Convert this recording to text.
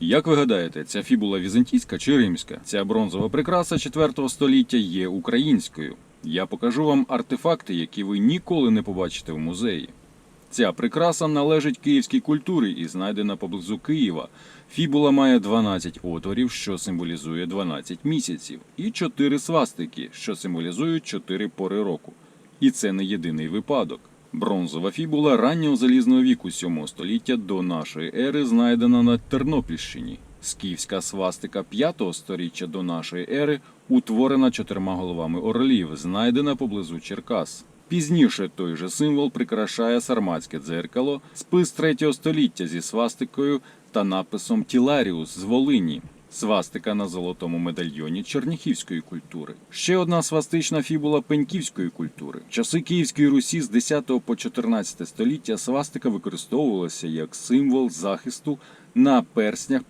Як ви гадаєте, ця фібула візантійська чи римська? Ця бронзова прикраса 4 століття є українською. Я покажу вам артефакти, які ви ніколи не побачите в музеї. Ця прикраса належить київській культурі і знайдена поблизу Києва. Фібула має 12 отворів, що символізує 12 місяців, і 4 свастики, що символізують 4 пори року. І це не єдиний випадок. Бронзова фібула раннього залізного віку 7 століття до нашої ери знайдена на Тернопільщині. Скіфська свастика 5 століття до нашої ери утворена чотирма головами орлів, знайдена поблизу Черкас. Пізніше той же символ прикрашає сарматське дзеркало, спис 3 століття зі свастикою та написом Тіларіус з Волині. Свастика на золотому медальйоні черніхівської культури. Ще одна свастична фібула пеньківської культури. В часи Київської Русі з 10 по 14 століття свастика використовувалася як символ захисту на перснях